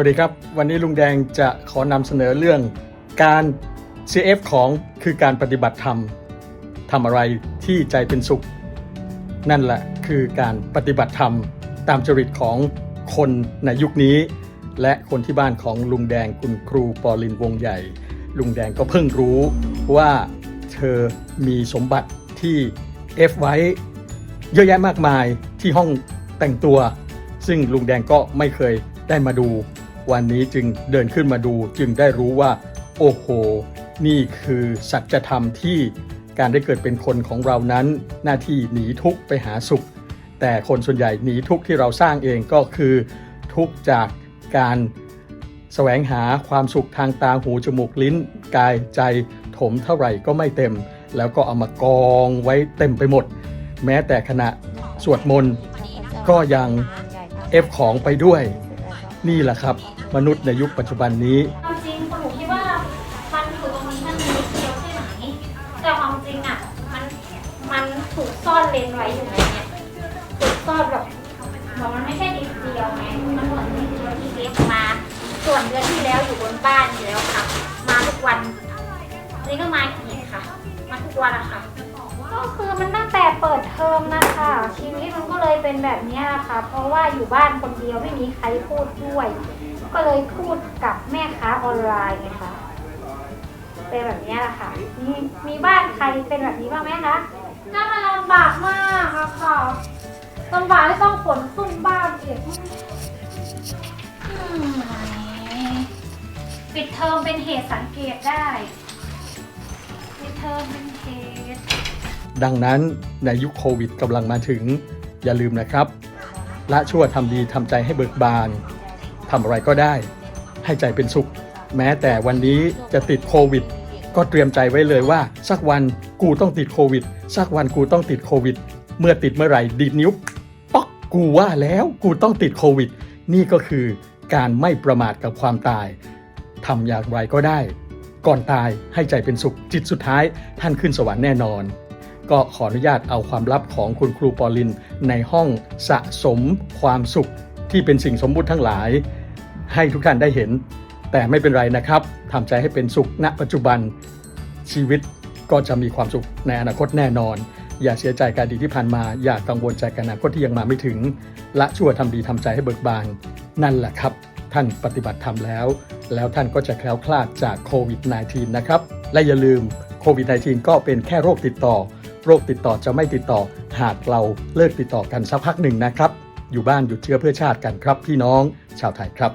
วัสดีครับ วันนี้ลุงแดงจะขอนำเสนอเรื่องการ CF ของคือการปฏิบัติธรรมทำอะไรที่ใจเป็นสุข นั่นแหละคือการปฏิบัติธรรมตามจริตของคนในยุคนี้ และคนที่บ้านของลุงแดงคุณครูปอลินวงใหญ่ ลุงแดงก็เพิ่งรู้ว่าเธอมีสมบัติที่ F ไว้เยอะแยะมากมายที่ห้องแต่งตัว ซึ่งลุงแดงก็ไม่เคยได้มาดู วันนี้จึงเดินขึ้นมาดูจึงได้รู้ว่า โอ้โห นี่คือสัจธรรมที่การได้เกิดเป็นคนของเรานั้น หน้าที่หนีทุกข์ไปหาสุข แต่คนส่วนใหญ่หนีทุกข์ที่เราสร้างเองก็คือ ทุกข์จากการแสวงหาความสุขทางตาหูจมูกลิ้น กายใจถมเท่าไหร่ก็ไม่เต็ม แล้วก็เอามากองไว้เต็มไปหมด แม้แต่ขณะสวดมนต์ก็ยังเอฟของไปด้วย นี่แหละครับ มนุษย์ในยุคปัจจุบันนี้ความจริงคุณหนูคิดว่ามันอยู่ตรงนี้มันมีนิดเดียวใช่ไหมแต่ความจริงอะมันมันถูกซ่อนเลนไว้อยู่ในเนี่ยถูกซ่อนแบบเหมือนมันไม่ใช่นิดเดียวไงมันเหมือนนิดเดียวที่เล็กมา ส่วนเดือนที่แล้วอยู่บนบ้านอยู่แล้วค่ะ มาทุกวันนี่ก็มาอีกค่ะ มาทุกวันอะค่ะ ก็คือมันตั้งแต่เปิดเทอมนะ ชีวิตมันก็เลยเป็นแบบนี้ยค่ะ เพราะว่าอยู่บ้านคนเดียวไม่มีใครพูดด้วย ก็เลยพูดกับแม่ค้าออนไลน์ไงคะเป็นแบบนี้แหละค่ะมีมีบ้านใครเป็นแบบนี้บ้างไหมคะน่ามันลำบากมากอะค่ะลำบากที่ต้องขนขึ้นบ้านอีกอืมปิดเทอมเป็นเหตุสังเกตได้ปิดเทอมเป็นเหตุ ดังนั้นในยุคโควิดกำลังมาถึง อย่าลืมนะครับ ละชั่วทำดีทำใจให้เบิกบานทำอะไรก็ได้ ให้ใจเป็นสุข แม้แต่วันนี้จะติดโควิด ก็เตรียมใจไว้เลยว่า สักวันกูต้องติดโควิด สักวันกูต้องติดโควิด เมื่อติดเมื่อไหร่ดีดนิ้วป๊อกกูว่าแล้วกูต้องติดโควิด นี่ก็คือการไม่ประมาทกับความตายทำอย่างไรก็ได้ ก่อนตายให้ใจเป็นสุขจิตสุดท้ายท่านขึ้นสวรรค์แน่นอน ก็ขออนุญาตเอาความลับของคุณครูปอลิน ในห้องสะสมความสุขที่เป็นสิ่งสมมุติทั้งหลาย ให้ทุกท่านได้เห็น แต่ไม่เป็นไรนะครับทำใจให้เป็นสุขณปัจจุบันชีวิตก็จะมีความสุขในอนาคตแน่นอน อย่าเสียใจการดีที่ผ่านมา อย่ากังวลใจกับอนาคตที่ยังมาไม่ถึง ละชั่วทำดีทำใจให้เบิกบาน นั่นแหละครับ ท่านปฏิบัติธรรมแล้ว แล้วท่านก็จะแคล้วคลาดจากโควิด -19 นะครับ และอย่าลืมโควิด -19 ก็เป็นแค่โรคติดต่อ โรคติดต่อจะไม่ติดต่อ หากเราเลิกติดต่อกันสักพักหนึ่งนะครับ อยู่บ้านหยุดเชื้อเพื่อชาติกันครับพี่น้องชาวไทยครับ